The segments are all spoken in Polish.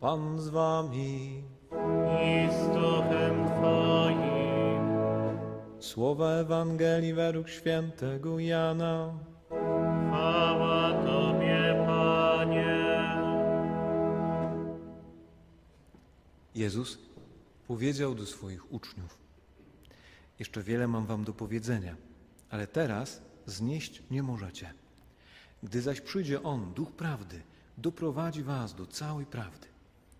Pan z wami. i z duchem Twoim. Słowa Ewangelii według świętego Jana. Chwała Tobie, Panie. Jezus powiedział do swoich uczniów: Jeszcze wiele mam wam do powiedzenia, ale teraz znieść nie możecie. Gdy zaś przyjdzie On, Duch Prawdy, doprowadzi was do całej prawdy,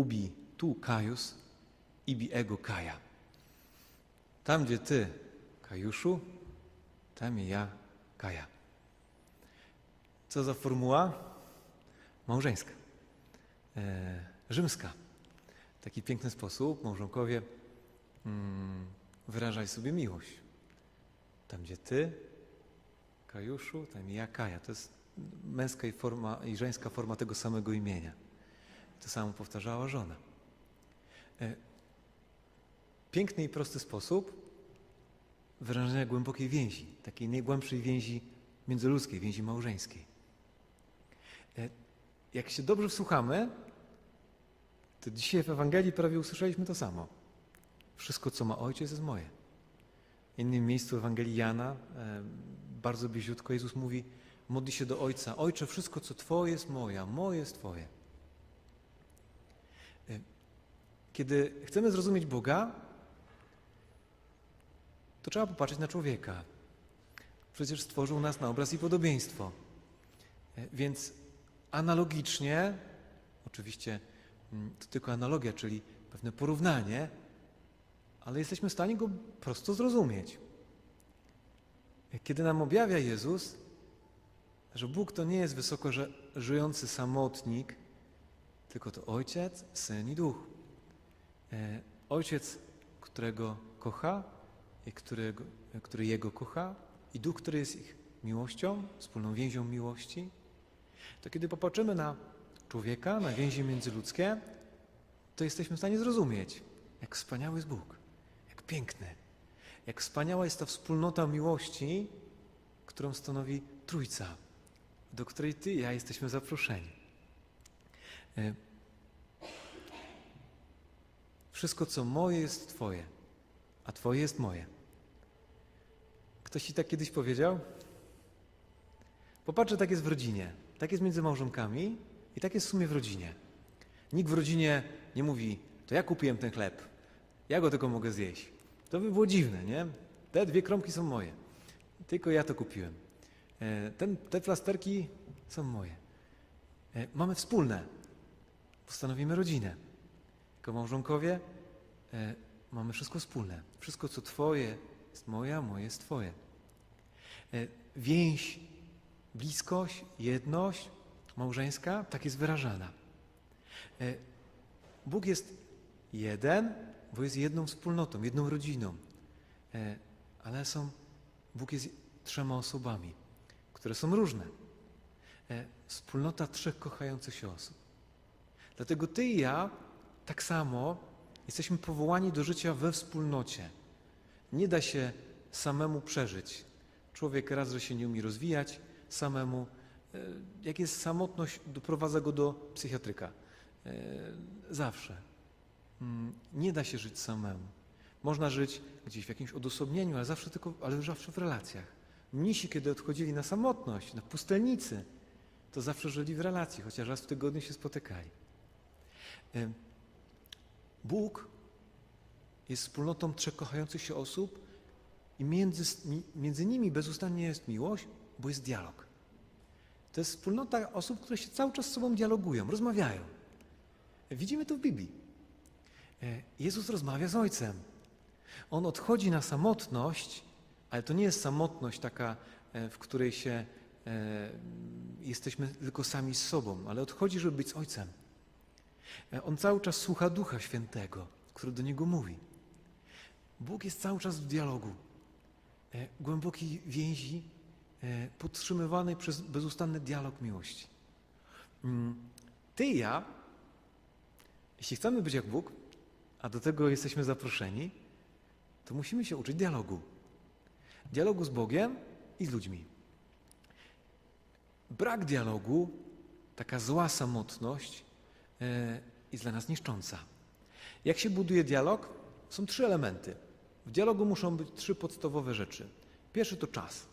Ubi tu Kajus, ibi ego Kaja. Tam, gdzie ty, Kajuszu, tam i ja, Kaja. Co za formuła? Małżeńska. E, rzymska. W taki piękny sposób małżonkowie mm, wyrażaj sobie miłość. Tam, gdzie ty, Kajuszu, tam i ja, Kaja. To jest męska i, forma, i żeńska forma tego samego imienia. To samo powtarzała żona. E, Piękny i prosty sposób wyrażenia głębokiej więzi, takiej najgłębszej więzi międzyludzkiej, więzi małżeńskiej. E, Jak się dobrze wsłuchamy, to dzisiaj w Ewangelii prawie usłyszeliśmy to samo. Wszystko, co ma Ojciec, jest moje. W innym miejscu Ewangelii Jana, e, bardzo bliziutko, Jezus mówi, modli się do Ojca, Ojcze, wszystko, co Twoje jest moje, a moje jest Twoje. Kiedy chcemy zrozumieć Boga, to trzeba popatrzeć na człowieka. Przecież stworzył nas na obraz i podobieństwo. E, Więc analogicznie, oczywiście mm, to tylko analogia, czyli pewne porównanie, ale jesteśmy w stanie go prosto zrozumieć. E, Kiedy nam objawia Jezus, że Bóg to nie jest wysoko ży- żyjący samotnik, tylko to Ojciec, Syn i Duch. E, Ojciec, którego kocha i którego, który Jego kocha i Duch, który jest ich miłością, wspólną więzią miłości, to kiedy popatrzymy na człowieka, na więzi międzyludzkie, to jesteśmy w stanie zrozumieć, jak wspaniały jest Bóg, jak piękny, jak wspaniała jest ta wspólnota miłości, którą stanowi Trójca, do której Ty i ja jesteśmy zaproszeni. Wszystko, co moje, jest Twoje, a Twoje jest moje. Ktoś Ci tak kiedyś powiedział? Popatrz, że tak jest w rodzinie, tak jest między małżonkami i tak jest w sumie w rodzinie. Nikt w rodzinie nie mówi, to ja kupiłem ten chleb, ja go tylko mogę zjeść. To by było dziwne, nie? Te dwie kromki są moje, tylko ja to kupiłem. E, Ten, te plasterki są moje. E, Mamy wspólne, postanowimy rodzinę. Jako małżonkowie e, mamy wszystko wspólne. Wszystko, co Twoje, jest moje, a moje jest Twoje. E, więź, bliskość, jedność małżeńska tak jest wyrażana. E, Bóg jest jeden, bo jest jedną wspólnotą, jedną rodziną. Ale są, Bóg jest trzema osobami, które są różne. Wspólnota trzech kochających się osób. Dlatego Ty i ja tak samo jesteśmy powołani do życia we wspólnocie. Nie da się samemu przeżyć. Człowiek raz, że się nie umie rozwijać samemu. e, Jak jest samotność, doprowadza go do psychiatryka. E, Zawsze. Mm, Nie da się żyć samemu. Można żyć gdzieś w jakimś odosobnieniu, ale zawsze tylko, ale zawsze w relacjach. Mnisi, kiedy odchodzili na samotność, na pustelnicy, to zawsze żyli w relacji, chociaż raz w tygodniu się spotykali. Bóg jest wspólnotą trzech kochających się osób i między, mi- między nimi bezustannie jest miłość, bo jest dialog. To jest wspólnota osób, które się cały czas z sobą dialogują, rozmawiają. Widzimy to w Biblii. E, Jezus rozmawia z Ojcem. On odchodzi na samotność, ale to nie jest samotność taka, e, w której się e, jesteśmy tylko sami z sobą, ale odchodzi, żeby być z Ojcem. E, On cały czas słucha Ducha Świętego, który do niego mówi. Bóg jest cały czas w dialogu, e, głębokiej więzi, e, podtrzymywanej przez bezustanny dialog miłości. Mm, Ty i ja, jeśli chcemy być jak Bóg, a do tego jesteśmy zaproszeni, to musimy się uczyć dialogu. Dialogu z Bogiem i z ludźmi. Brak dialogu, taka zła samotność jest dla nas niszcząca. Jak się buduje dialog? Są trzy elementy. W dialogu muszą być trzy podstawowe rzeczy. Pierwszy to czas.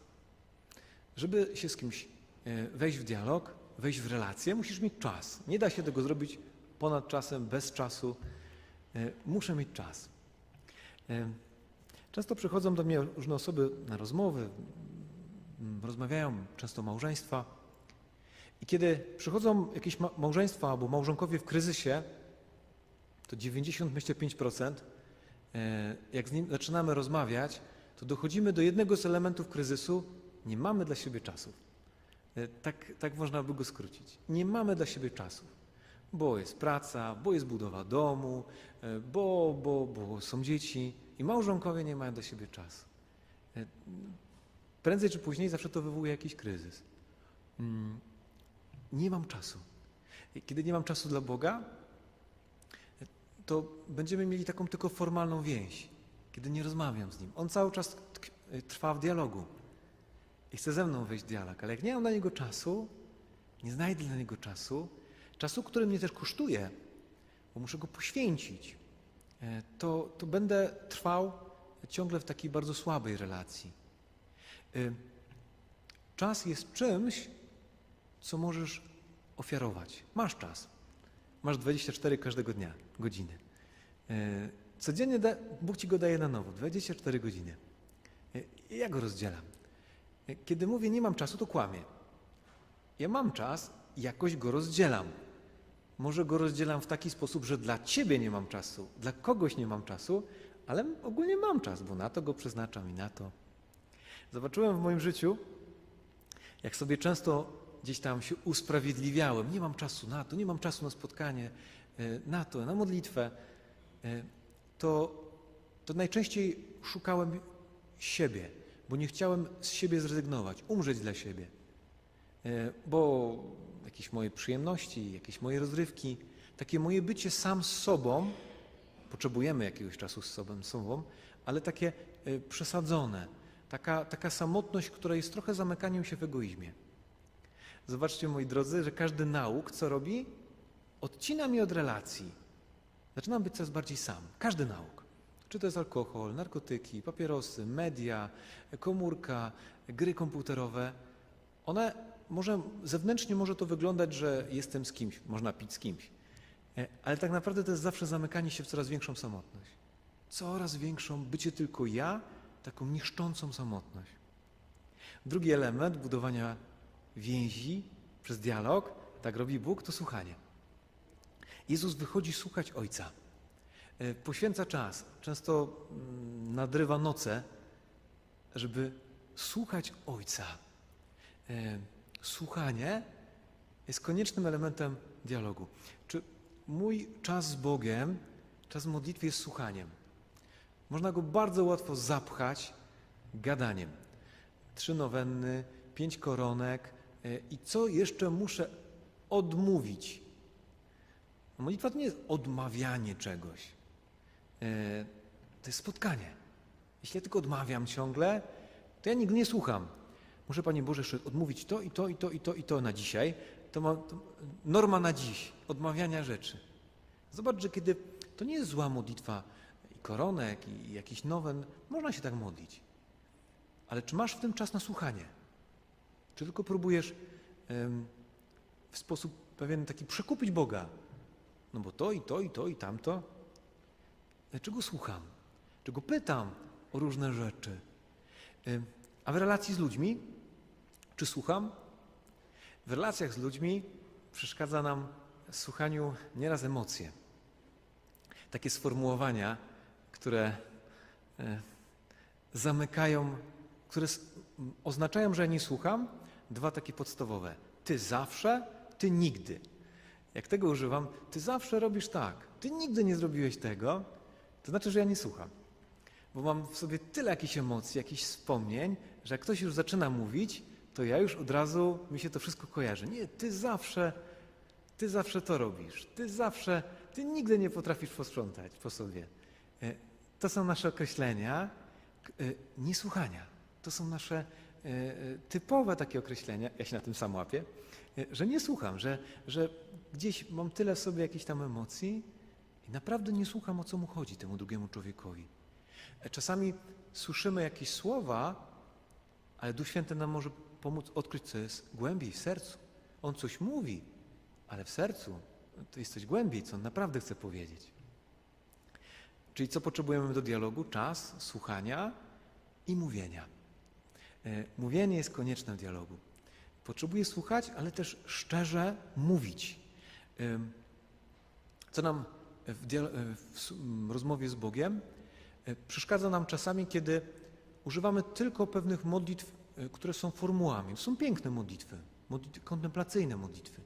Żeby się z kimś e, wejść w dialog, wejść w relację, musisz mieć czas. Nie da się tego zrobić ponad czasem, bez czasu. E, Muszę mieć czas. E, Często przychodzą do mnie różne osoby na rozmowy, rozmawiają często małżeństwa. I kiedy przychodzą jakieś ma- małżeństwa albo małżonkowie w kryzysie, to 90-5%, e, jak z nim zaczynamy rozmawiać, to dochodzimy do jednego z elementów kryzysu, nie mamy dla siebie czasu. E, Tak, tak można by go skrócić. Nie mamy dla siebie czasu, bo jest praca, bo jest budowa domu, e, bo, bo, bo są dzieci i małżonkowie nie mają dla siebie czasu. Prędzej czy później zawsze to wywołuje jakiś kryzys. Nie mam czasu. Kiedy nie mam czasu dla Boga, to będziemy mieli taką tylko formalną więź, kiedy nie rozmawiam z Nim. On cały czas e, trwa w dialogu i chce ze mną wejść w dialog, ale jak nie mam dla Niego czasu, nie znajdę dla Niego czasu, czasu, który mnie też kosztuje, bo muszę go poświęcić, e, to, to będę trwał ciągle w takiej bardzo słabej relacji. E, Czas jest czymś, co możesz ofiarować. Masz czas. Masz 24 każdego dnia, godziny. E, Codziennie da, Bóg ci go daje na nowo, 24 godziny. E, Ja go rozdzielam. E, Kiedy mówię nie mam czasu, to kłamię. Ja mam czas jakoś go rozdzielam. Może go rozdzielam w taki sposób, że dla ciebie nie mam czasu, dla kogoś nie mam czasu, ale ogólnie mam czas, bo na to go przeznaczam i na to. Zobaczyłem w moim życiu, jak sobie często gdzieś tam się usprawiedliwiałem, nie mam czasu na to, nie mam czasu na spotkanie, e, na to, na modlitwę, e, to, to najczęściej szukałem siebie, bo nie chciałem z siebie zrezygnować, umrzeć dla siebie. E, Bo jakieś moje przyjemności, jakieś moje rozrywki, takie moje bycie sam z sobą, potrzebujemy jakiegoś czasu z sobą, sobą ale takie przesadzone, taka, taka samotność, która jest trochę zamykaniem się w egoizmie. Zobaczcie, moi drodzy, że każdy nauk, co robi, odcina mnie od relacji. Zaczynam być coraz bardziej sam. Każdy nauk. Czy to jest alkohol, narkotyki, papierosy, media, komórka, gry komputerowe. One może, zewnętrznie może to wyglądać, że jestem z kimś, można pić z kimś. E, Ale tak naprawdę to jest zawsze zamykanie się w coraz większą samotność. Coraz większą, bycie tylko ja, taką niszczącą samotność. Drugi element budowania więzi przez dialog, tak robi Bóg, to słuchanie. Jezus wychodzi słuchać Ojca. E, Poświęca czas, często mm, nadrywa noce, żeby słuchać Ojca. E, Słuchanie jest koniecznym elementem dialogu. Czy mój czas z Bogiem, czas w modlitwie jest słuchaniem? Można go bardzo łatwo zapchać gadaniem. Trzy nowenny, pięć koronek i co jeszcze muszę odmówić? Modlitwa to nie jest odmawianie czegoś. E, To jest spotkanie. Jeśli ja tylko odmawiam ciągle, to ja nigdy nie słucham. Muszę, Panie Boże, jeszcze odmówić to i to i to i to i to na dzisiaj. To, ma, to norma na dziś, odmawiania rzeczy. Zobacz, że kiedy to nie jest zła modlitwa i koronek i jakiś nowen, można się tak modlić. Ale czy masz w tym czas na słuchanie? Czy tylko próbujesz w sposób pewien taki przekupić Boga? No bo to i to i to i tamto. E, Czego słucham? Czego pytam o różne rzeczy? A w relacji z ludźmi, czy słucham? W relacjach z ludźmi przeszkadza nam w słuchaniu nieraz emocje. takie sformułowania, które e, zamykają, które oznaczają, że ja nie słucham. Dwa takie podstawowe. Ty zawsze, ty nigdy. Jak tego używam, ty zawsze robisz tak, ty nigdy nie zrobiłeś tego, to znaczy, że ja nie słucham. Bo mam w sobie tyle jakichś emocji, jakichś wspomnień, że jak ktoś już zaczyna mówić, to ja już od razu mi się to wszystko kojarzy. Nie, ty zawsze, ty zawsze to robisz. Ty zawsze, ty nigdy nie potrafisz posprzątać po sobie. E, To są nasze określenia e, niesłuchania. To są nasze typowe takie określenia, ja się na tym sam łapię, e, że nie słucham, że, że gdzieś mam tyle w sobie jakichś tam emocji i naprawdę nie słucham, o co mu chodzi temu drugiemu człowiekowi. E, Czasami słyszymy jakieś słowa, ale Duch Święty nam może pomóc odkryć, co jest głębiej w sercu. On coś mówi, ale w sercu to jest coś głębiej, co on naprawdę chce powiedzieć. Czyli co potrzebujemy do dialogu? Czas, słuchania i mówienia. E, Mówienie jest konieczne w dialogu. Potrzebuję słuchać, ale też szczerze mówić. Co nam w, e, w rozmowie z Bogiem e, przeszkadza nam czasami, kiedy używamy tylko pewnych modlitw, które są formułami. Są piękne modlitwy, modlitwy kontemplacyjne modlitwy.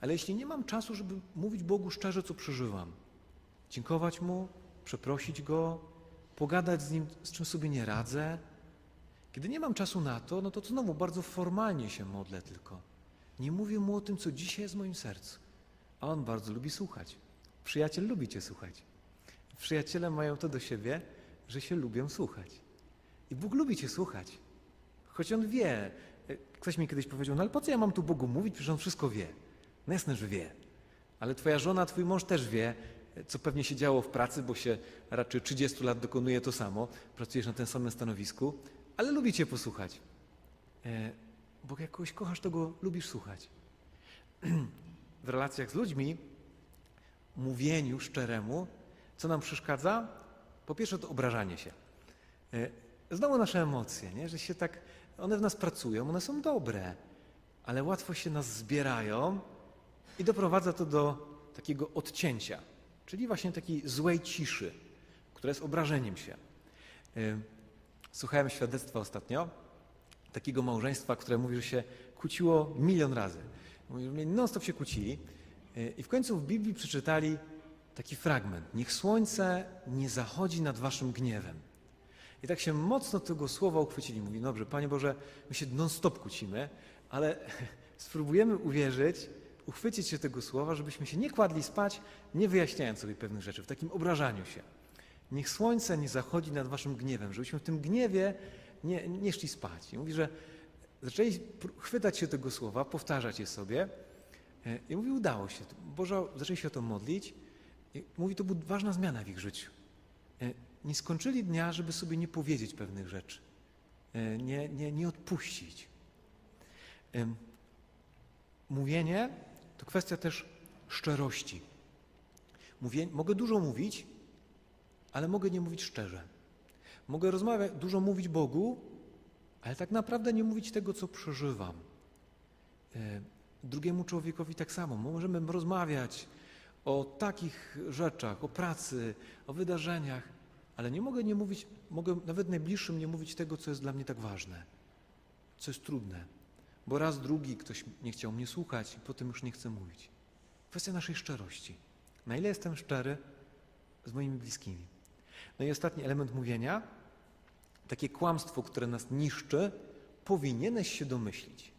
Ale jeśli nie mam czasu, żeby mówić Bogu szczerze, co przeżywam, dziękować Mu, przeprosić Go, pogadać z Nim, z czym sobie nie radzę, kiedy nie mam czasu na to, no to znowu bardzo formalnie się modlę tylko. Nie mówię Mu o tym, co dzisiaj jest w moim sercu. A On bardzo lubi słuchać. Przyjaciel lubi Cię słuchać. Przyjaciele mają to do siebie, że się lubią słuchać. I Bóg lubi Cię słuchać. Choć On wie. E, Ktoś mi kiedyś powiedział, no ale po co ja mam tu Bogu mówić, przecież On wszystko wie. No jasne, że wie. Ale Twoja żona, Twój mąż też wie, e, co pewnie się działo w pracy, bo się raczej 30 lat dokonuje to samo. Pracujesz na tym samym stanowisku, ale lubi Cię posłuchać. E, Bo jak kogoś kochasz, to go lubisz słuchać. W relacjach z ludźmi, mówieniu szczeremu, co nam przeszkadza? Po pierwsze to obrażanie się. E, Znowu nasze emocje, nie? że się tak, one w nas pracują, one są dobre, ale łatwo się nas zbierają i doprowadza to do takiego odcięcia, czyli właśnie takiej złej ciszy, która jest obrażeniem się. Słuchałem świadectwa ostatnio takiego małżeństwa, które mówi, że się kłóciło milion razy. Mówi, non stop się kłócili y, i w końcu w Biblii przeczytali taki fragment. Niech słońce nie zachodzi nad waszym gniewem. I tak się mocno tego słowa uchwycili. Mówi, dobrze, Panie Boże, my się non stop kłócimy, ale spróbujemy uwierzyć, uchwycić się tego słowa, żebyśmy się nie kładli spać, nie wyjaśniając sobie pewnych rzeczy, w takim obrażaniu się. Niech słońce nie zachodzi nad waszym gniewem, żebyśmy w tym gniewie nie, nie szli spać. I mówi, że zaczęli chwytać się tego słowa, powtarzać je sobie e, i mówi, udało się. Boże, zaczęli się o to modlić i mówi, to była ważna zmiana w ich życiu. E, Nie skończyli dnia, żeby sobie nie powiedzieć pewnych rzeczy, e, nie, nie, nie odpuścić. Mówienie to kwestia też szczerości. Mówię, mogę dużo mówić, ale mogę nie mówić szczerze. Mogę rozmawiać, dużo mówić Bogu, ale tak naprawdę nie mówić tego, co przeżywam. E, Drugiemu człowiekowi tak samo. Możemy rozmawiać o takich rzeczach, o pracy, o wydarzeniach, ale nie mogę nie mówić, mogę nawet najbliższym nie mówić tego, co jest dla mnie tak ważne, co jest trudne. Bo raz, drugi ktoś nie chciał mnie słuchać i potem już nie chce mówić. Kwestia naszej szczerości. Na ile jestem szczery z moimi bliskimi? No i ostatni element mówienia, takie kłamstwo, które nas niszczy, powinieneś się domyślić.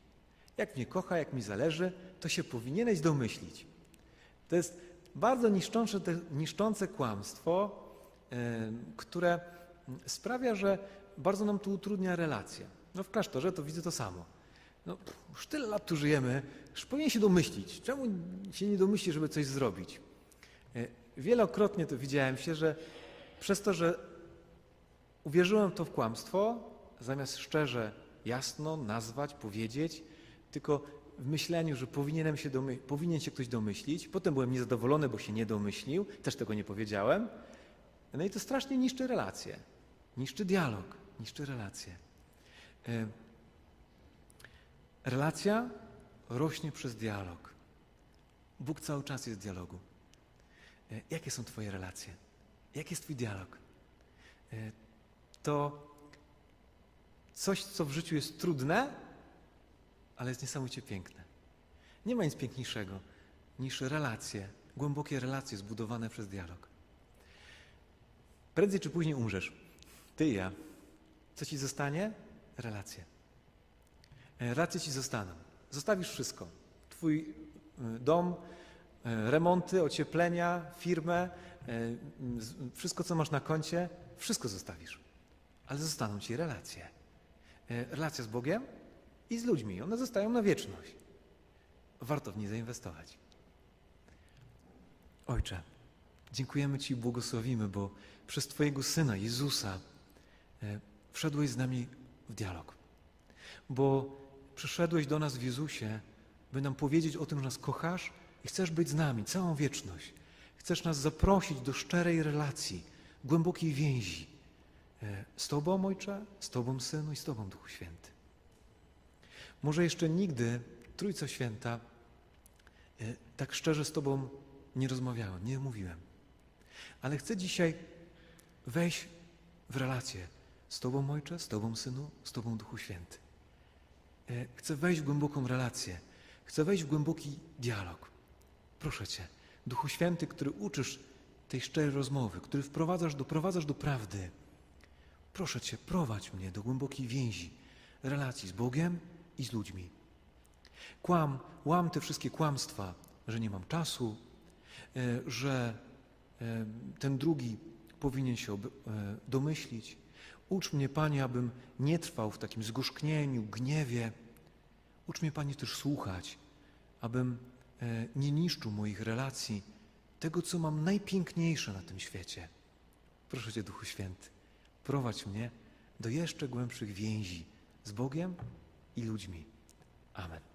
Jak mnie kocha, jak mi zależy, to się powinieneś domyślić. To jest bardzo niszczące, niszczące kłamstwo, które sprawia, że bardzo nam to utrudnia relacje. No w klasztorze to widzę to samo. No, już tyle lat tu żyjemy, już powinien się domyślić. Czemu się nie domyśli, żeby coś zrobić? E, Wielokrotnie to widziałem się, że przez to, że uwierzyłem to w kłamstwo, zamiast szczerze, jasno nazwać, powiedzieć, tylko w myśleniu, że powinienem się domy- powinien się ktoś domyślić, potem byłem niezadowolony, bo się nie domyślił, też tego nie powiedziałem. No i to strasznie niszczy relacje, niszczy dialog, niszczy relacje. E, Relacja rośnie przez dialog. Bóg cały czas jest w dialogu. E, Jakie są Twoje relacje? Jaki jest Twój dialog? E, To coś, co w życiu jest trudne, ale jest niesamowicie piękne. Nie ma nic piękniejszego niż relacje, głębokie relacje zbudowane przez dialog. Prędzej czy później umrzesz. Ty i ja. Co ci zostanie? Relacje. E, Relacje ci zostaną. Zostawisz wszystko. Twój y, dom, remonty, ocieplenia, firmę, e, wszystko, co masz na koncie, wszystko zostawisz. Ale zostaną ci relacje. E, Relacja z Bogiem i z ludźmi. One zostają na wieczność. Warto w nie zainwestować. Ojcze, dziękujemy Ci i błogosławimy, bo przez Twojego Syna, Jezusa, e, wszedłeś z nami w dialog. Bo przyszedłeś do nas w Jezusie, by nam powiedzieć o tym, że nas kochasz i chcesz być z nami całą wieczność. Chcesz nas zaprosić do szczerej relacji, głębokiej więzi e, z Tobą, Ojcze, z Tobą, Synu i z Tobą, Duchu Święty. Może jeszcze nigdy, Trójco Święta, e, tak szczerze z Tobą nie rozmawiałem, nie mówiłem. Ale chcę dzisiaj wejść w relację z Tobą, Ojcze, z Tobą, Synu, z Tobą, Duchu Święty. E, Chcę wejść w głęboką relację. Chcę wejść w głęboki dialog. Proszę Cię, Duchu Święty, który uczysz tej szczerej rozmowy, który wprowadzasz, doprowadzasz do prawdy. Proszę Cię, prowadź mnie do głębokiej więzi, relacji z Bogiem i z ludźmi. Kłam, łam te wszystkie kłamstwa, że nie mam czasu, e, że e, ten drugi powinien się e, domyślić. Ucz mnie, Panie, abym nie trwał w takim zgorzknieniu, gniewie. Ucz mnie, Panie, też słuchać, abym nie niszczył moich relacji, tego, co mam najpiękniejsze na tym świecie. Proszę Cię, Duchu Święty, prowadź mnie do jeszcze głębszych więzi z Bogiem i ludźmi. Amen.